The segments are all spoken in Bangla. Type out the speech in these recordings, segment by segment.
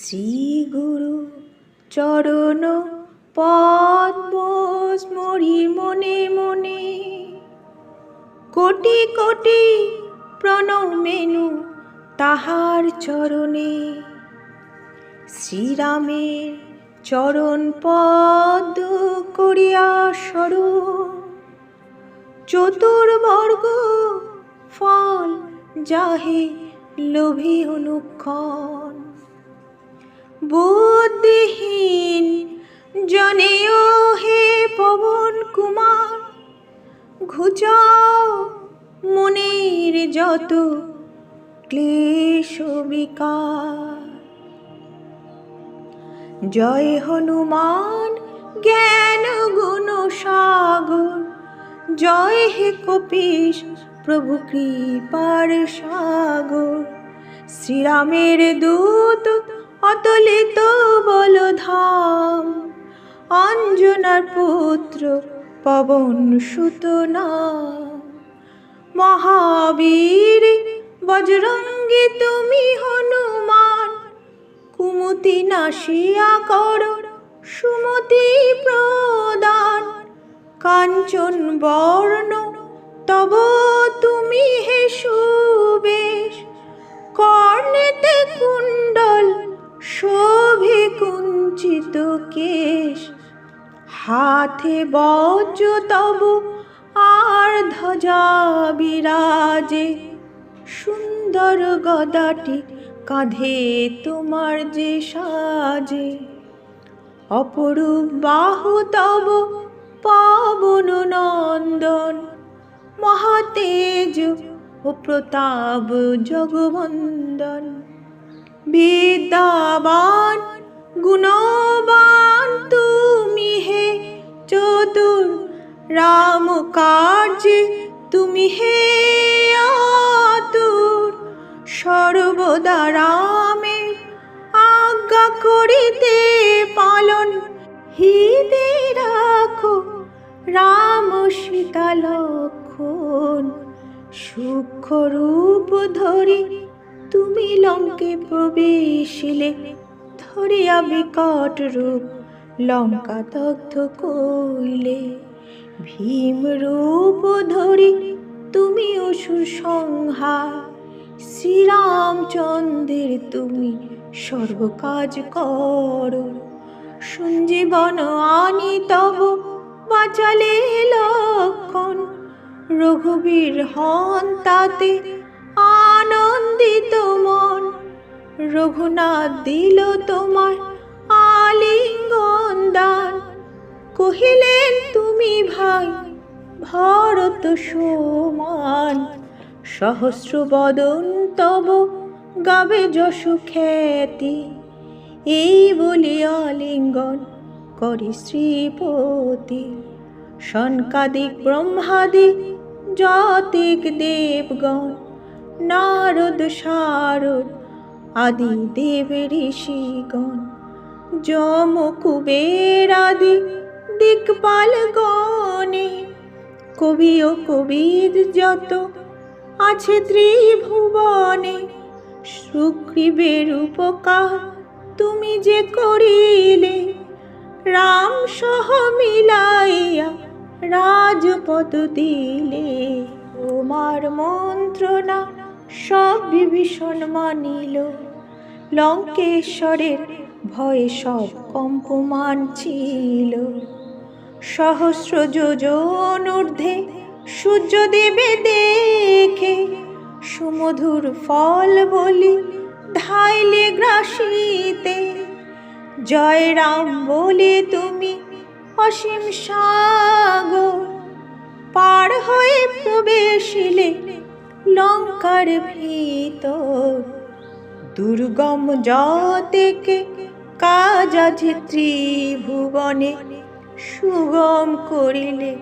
শ্রীগুরু চরণ পদ্ম স্মরি মনে মনে। কোটি কোটি প্রণমেনু তাহার চরণে। শ্রীরামের চরণ পদ করিয়া স্মরণ চতুর্বর্গ ফল যাহে লোভী অনুক্ষণ। বুদ্ধিহীন, জনেও হে পবন কুমার। ঘুচাও মনের যত ক্লেশ বিকার। জয় হনুমান, জ্ঞান গুণ সাগর। জয় হে কপিস প্রভু কৃপার সাগর। শ্রীরামের দূত অতলিত বলধাম। অঞ্জনার পুত্র পবন সুত নাম মহাবীর বজরঙ্গী তুমি হনুমান। কুমতি নাশিয়া কর, সুমতি প্রদান। কাঞ্চন বর্ণ, তব তুমি হে সুবেশ। কর্ণেতে কুণ্ডল শোভে কুঞ্চিত কেশ। হাতে বজ্র তব আর ধ্বজা বিরাজে। সুন্দর গদাটি কাঁধে তোমার যে সাজে। অপরূপ বাহু তব পাবন নন্দন। মহাতেজ ও প্রতাপ জগবন্দন বিদ্যাবান, গুণবান তুমি হে চতুর রাম কার্যে তুমি হে আতুর। সর্বদা রামের আজ্ঞা করিতে পালন হিতে রাখো রাম সীতা লক্ষণ সূক্ষ্ম রূপ ধরি তুমি লঙ্কে প্রবেশিলে ধরিয়া বিকট রূপ লঙ্কা দগ্ধ কইলে। ভীম রূপ ধরি তুমি অসুর সংহার, শ্রীরামচন্দ্রের তুমি সর্বকাজ কর। সঞ্জীবন আনি তব বাঁচালে লক্ষণ, রঘুবীর হন তাতে আনন্দিত মন রঘুনাথ দিল তোমার আলিঙ্গন দান। কহিলেন, তুমি ভাই, ভরত সমান, সহস্র বদন তব গাবে যশ খ্যাতি। এই বলি আলিঙ্গন করি শ্রীপতি। শনকাদিক ব্রহ্মাদিক যতিক দেবগণ নারদ শারদ, আদি দেব ঋষিগণ, যম কুবের আদি দিকপাল গণে। কবি ও কবির যত আছে ত্রিভুবনে, সুগ্রীবের উপকার তুমি যে করিলে, রাম সহ মিলাইয়া রাজপদ দিলে। তোমার মন্ত্রণা সব বিভীষণ মানিল। লঙ্কেশ্বরের ভয়ে সব কম্পমান ছিল। সহস্র যোজন ঊর্ধ্বে সূর্য দেবে দেখে সুমধুর ফল বলি, ধাইলে গ্রাসিতে, জয় রাম বলে তুমি অসীম সাগর, পার হয়ে প্রবেশিলে লঙ্কার ভিতর। দুর্গম যতেকে কাজ আছে ত্রিভুবনে, সুগম করিলে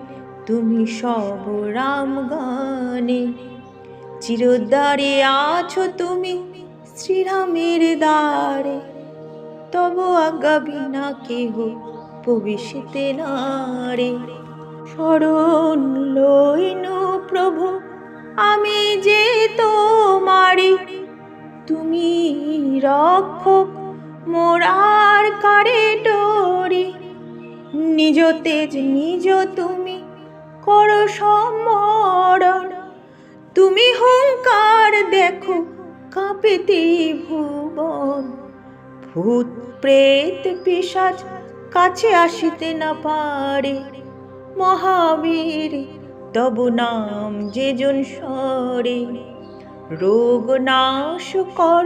তুমি সব গানে চিরদ্বারে আছো তুমি শ্রীরামের দ্বারে, তব আজ্ঞা বিনা কেহ প্রবেশিতে নারে। শরণ লইন প্রভু আমি যে তোমারি তুমি রক্ষক মোরার কারে ডরি? নিজ তেজ, নিজ তুমি করো সম্মরণ। তুমি হুঙ্কার দেখো, কাঁপেতে ভুবন। ভূত, প্রেত পিসাজ কাছে আসিতে না পারে। মহাবীর তব নাম যেজন স্বরে রোগ নাশ কর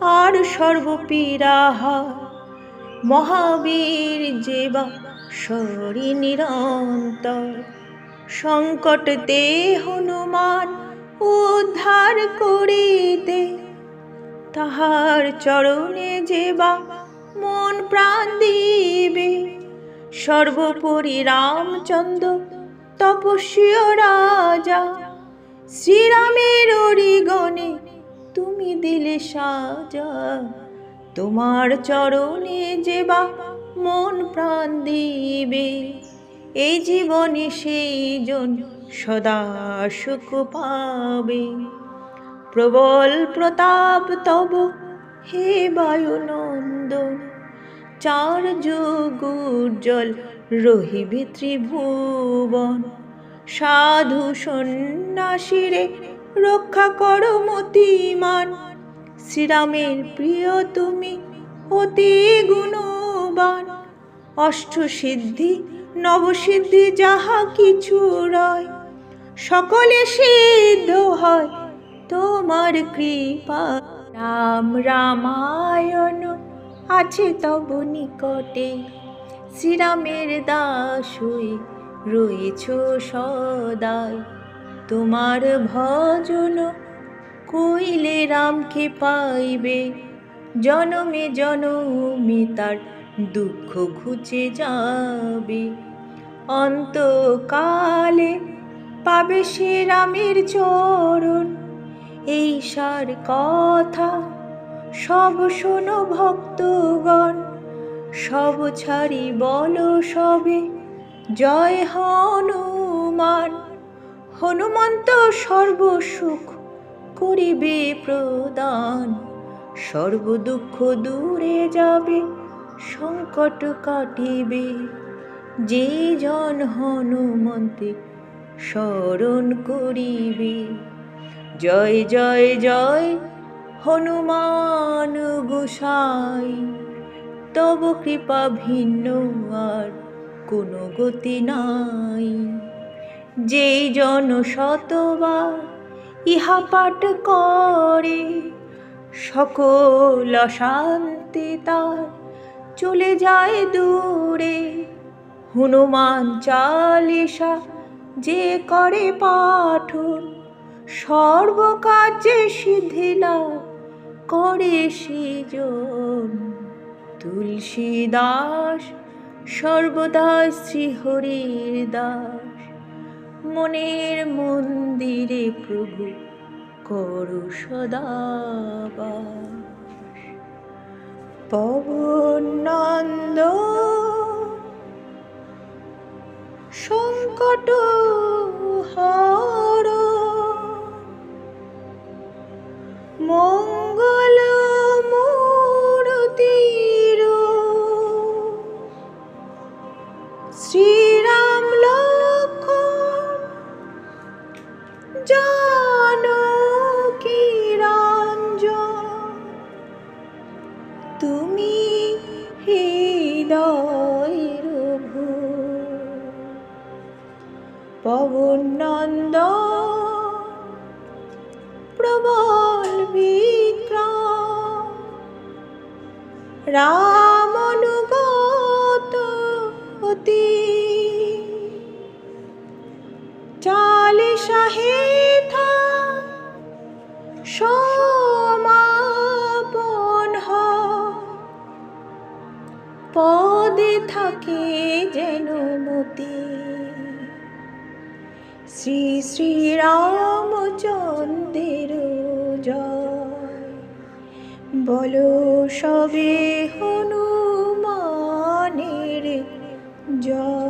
আর সর্বপীড়াহা। মহাবীর যেবা স্বরে নিরন্তর। সংকটতে হনুমান উদ্ধার করিতে। তাহার চরণে যেবা মন প্রাণ দিবে। সর্বোপরি রামচন্দ্র তপস্বী রাজা, শ্রীরামের অরিগণে তুমি দিলে সাজা। তোমার চরণে যেবা মন প্রাণ দিবে, এই জীবনে সেই জন সদা সুখ পাবে। প্রবল প্রতাপ তব হে বায়ুনন্দন, চার যুগ উজ্জ্বল রহিবে ত্রিভুবন। সাধু সন্ন্যাসীরে রক্ষা করো মতিমান। শ্রীরামের প্রিয় তুমি অতি গুণবান। অষ্টসিদ্ধি, নবসিদ্ধি যাহা কিছু রয়, সকলে সিদ্ধ হয় তোমার কৃপা। রাম রামায়ণ আছে তব নিকটে। শ্রীরামের দাস হয়ে রয়েছ সদাই। তোমার ভজন কইলে রামকে পাইবে। জনমে জনমে তার দুঃখ ঘুচে যাবে। অন্তকালে পাবে সে রামের চরণ। এই সার কথা সব শোনো ভক্তগণ। সব ছাড়ি বল সবে। জয় হনুমান, হনুমন্ত সর্বসুখ করিবে প্রদান। সর্ব দুঃখ দূরে যাবে, সংকট কাটিবে। যে জন হনুমন্তে স্মরণ করিবে। জয় জয় জয়, হনুমান গোসাই। তব কৃপা ভিন্ন আর কোনো গতি নাই। যেই জন শতবার ইহা পাঠ করে, সকল অশান্তি তার চলে যায় দূরে। হনুমান চালিসা যে করে পাঠন, সর্বকার্যে সিদ্ধি লাভ করে সেজন তুলসী দাস সর্বদা শ্রীহরির দাস। মনের মন্দিরে প্রভু করু সদাবাস পবন নন্দ সংকট হর। মঙ্গল তুমি হৃদয়ের ভূ পবন নন্দ প্রবল বিক্রম রাম শ্রী শ্রী রামচন্দ্রের জয়। বলো সবে হনুমানের জয়।